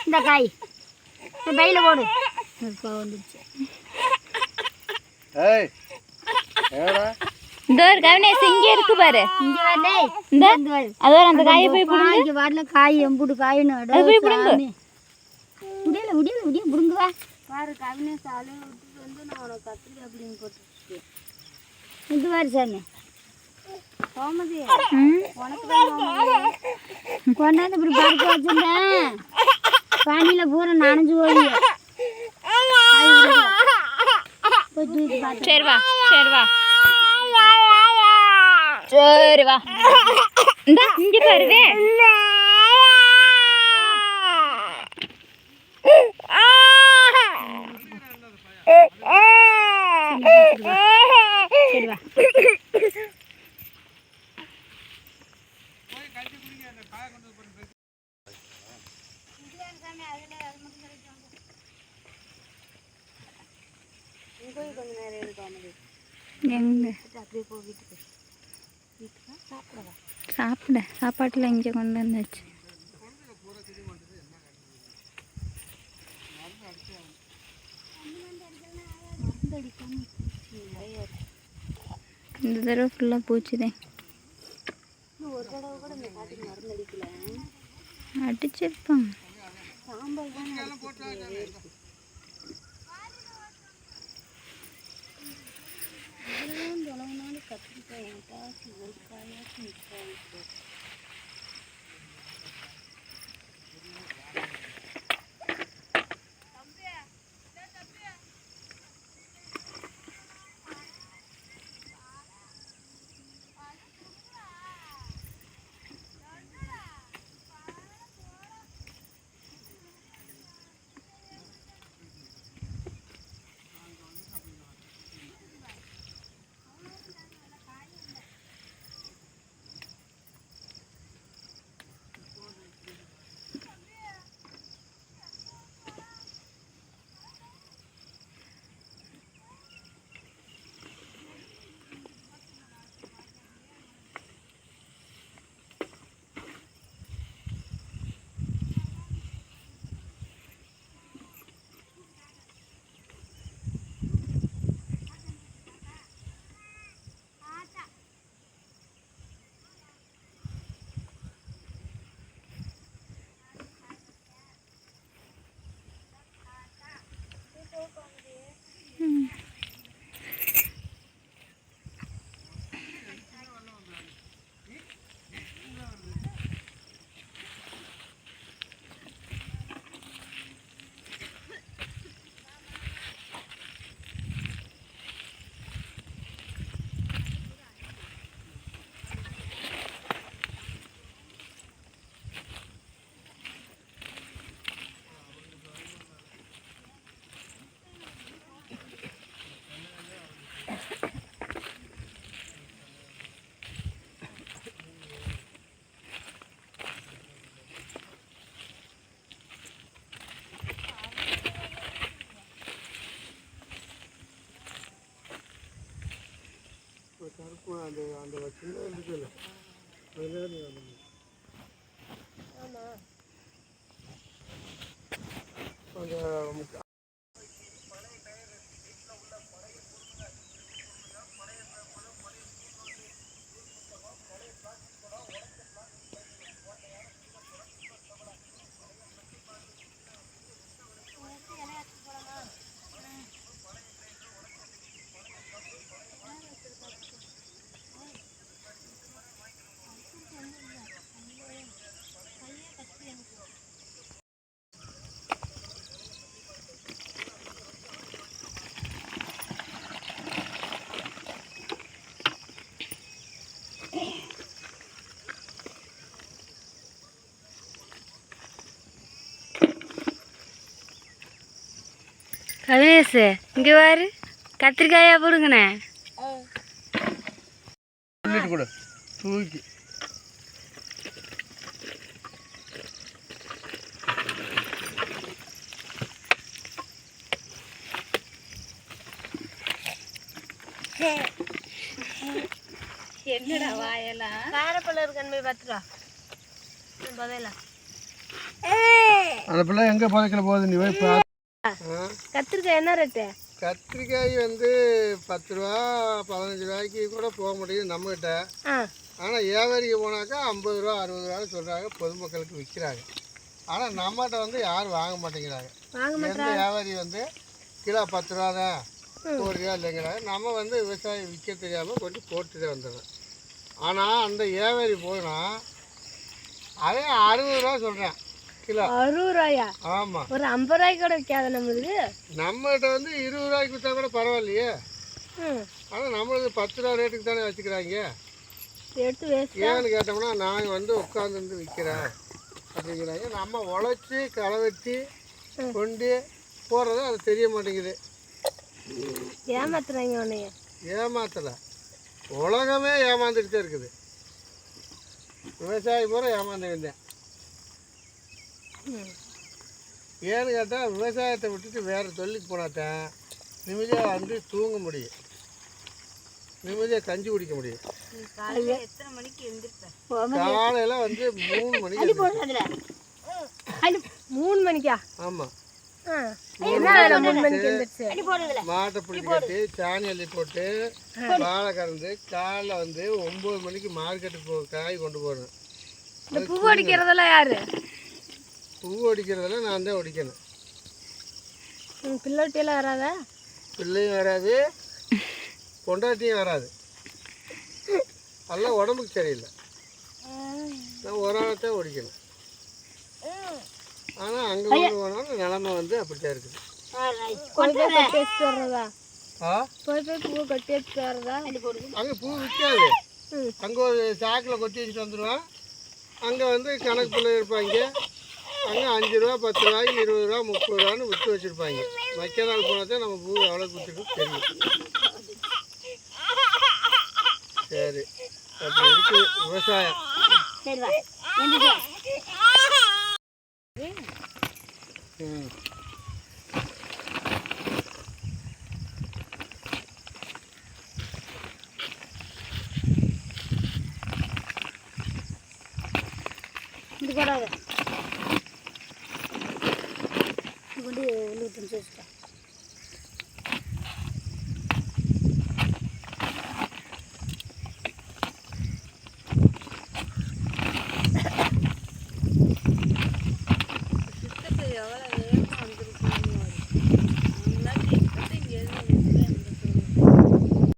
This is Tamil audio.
இந்த காய். பையில் போடு. இப்போ வந்துருச்சு ஏய் ஏடா? இந்த ஒரு கவினேஷ் இங்க இருக்கு பாரு. இங்கே வரலே இந்த இங்கே வரு அதோ அந்த காயை போய் பிடுங்க. இங்கே வரல காய் எம்புட்டு காயின்னு. அது போய் பிடுங்கு. முடியல முடியல முடியல. பிடுங்க வா. பாரு கவினே சாலையை விட்டுட்டு வந்து நான் உனக்கு கத்திரி அப்படின்னு போட்டுருக்கேன் இது மாதிரி சாமி. கோமதி ம். உனக்கு தான் கொண்டாந்து இப்படி பறிக்க வச்சிருந்தேன் பானியில் பூரா நனைஞ்சு போய் சரி வா சரி வா. சரி வா. இந்த இங்க பாருவே சரி வா எங்க அப்படியே போ வீட்டுக்கு வீட்டுக்கு சாப்பிடவா சாப்பிட. சாப்பாட்டில் இங்கே கொண்டு வந்தாச்சு. இந்த தடவை ஃபுல்லாக பூச்சிதேன் தடவை கூட இந்த காட்டுக்கு மருந்து அடிக்கல. அடிச்சிருப்பான் சாம்பல் தான் இதெல்லாம் தொலைவுனாலும் கத்திரிக்காய் பாசி ஒரு காயாச்சும் அந்த அந்த சின்ன இருக்குல்ல அதுல நீ வந்து அந்த கவினேஷ் இங்கே பாரு. கத்திரிக்காயா போடுங்கண்ணே. தூக்கி. என்னடா வாயெல்லாம்? காரப்பழம் இருக்கன்னு போய் பார்த்துக்கா. பதிலா அந்த பிள்ளை எங்கே புதைக்கல போகுது? நீ போய் கத்திரிக்காய் என்ன ரேட்டு? கத்திரிக்காய் வந்து பத்து ரூபா பதினஞ்சு ரூபாய்க்கு கூட போக முடியும் நம்மகிட்ட. ஆனால் வியாபாரிக்கு போனாக்கா ஐம்பது ரூபா அறுபது ரூபான்னு சொல்கிறாங்க பொதுமக்களுக்கு விற்கிறாங்க ஆனால் நம்மகிட்ட வந்து யாரும் வாங்க மாட்டேங்கிறாங்க. எந்த வியாபாரி வந்து கிலோ பத்து ரூபா தான் ஒரு ரூபா இல்லைங்கிறாங்க. நம்ம வந்து விவசாயி விற்க தெரியாமல் கொண்டு போட்டுட்டு வந்துடுறோம். ஆனால் அந்த வியாபாரி போனால் அவன் அறுபது ரூபா சொல்கிறேன் கிலோ. அறுபது ரூபாயா? ஆமாம் ஒரு ஐம்பது ரூபாய்க்கு கூட விற்காத நம்மளுக்கு? நம்மகிட்ட வந்து இருபது ரூபாய்க்கு விற்றா கூட பரவாயில்லையே. ஆனால் நம்மளுக்கு பத்து ரூபா ரேட்டுக்கு தானே வச்சுக்கிறாங்க. எடுத்து வேஸ்ட் ஏன்னு கேட்டோம்னா நான் வந்து உட்காந்துருந்து விற்கிறேன் அப்படிங்கிறாங்க. நம்ம உழைச்சி களை வெட்டி கொண்டு போடுறது அது தெரிய மாட்டேங்குது. ஏமாத்துறாங்க உன்னைய. ஏமாத்தலை. உலகமே ஏமாந்துட்டு இருக்குது. விவசாயி பூரா ஏமாந்து வந்தேன். ஏன்னு கேட்டால் விவசாயத்தை விட்டுட்டு வேறு தொழிலுக்கு போனாத்தான் நிம்மதியாக வந்து தூங்க முடியும். நிம்மதியாக கஞ்சி குடிக்க முடியும். காலையில் வந்து மூணு மணிக்கு மூணு மணிக்கா? ஆமாம் மாட்டை பிடிச்சி சாணி அள்ளி போட்டு வாழை கறந்து காலைல வந்து ஒம்பது மணிக்கு மார்க்கெட்டுக்கு காய் கொண்டு இந்த பூ அடிக்கிறதெல்லாம் யாரு? பூ அடிக்கிறதெல்லாம் நான் தான் ஒடிக்கணும் உங்க பிள்ளோட்டியெல்லாம் வராதா? பிள்ளையும் வராது பொண்டாட்டியும் வராது. எல்லாம் உடம்புக்கு சரியில்லை. நான் ஒரு ஆளத்தான் ஒடிக்கணும் ஆனால் அங்கே போனாலும் நிலமை வந்து அப்படித்தான் இருக்குது. அங்கே பூ விற்காது. அங்கே ஒரு சாக்கில் கொட்டி வச்சுட்டு வந்துடுவான். அங்கே வந்து கணக்கு பிள்ளை இருப்பாங்க. அங்கே அஞ்சு ரூபா பத்து ரூபாய்க்கு இருபது ரூபா முப்பது ரூபான்னு விற்று வச்சுருப்பாங்க. வைக்க நாள் போனால் தான் நம்ம பூ எவ்வளோ விற்றுட்டு தெரியும். சரி. அப்படி இருக்குது விவசாயம். ம். இது போடாத. இது கொண்டு உள்ளுக்கு திணிச்சு வச்சுட்டேன்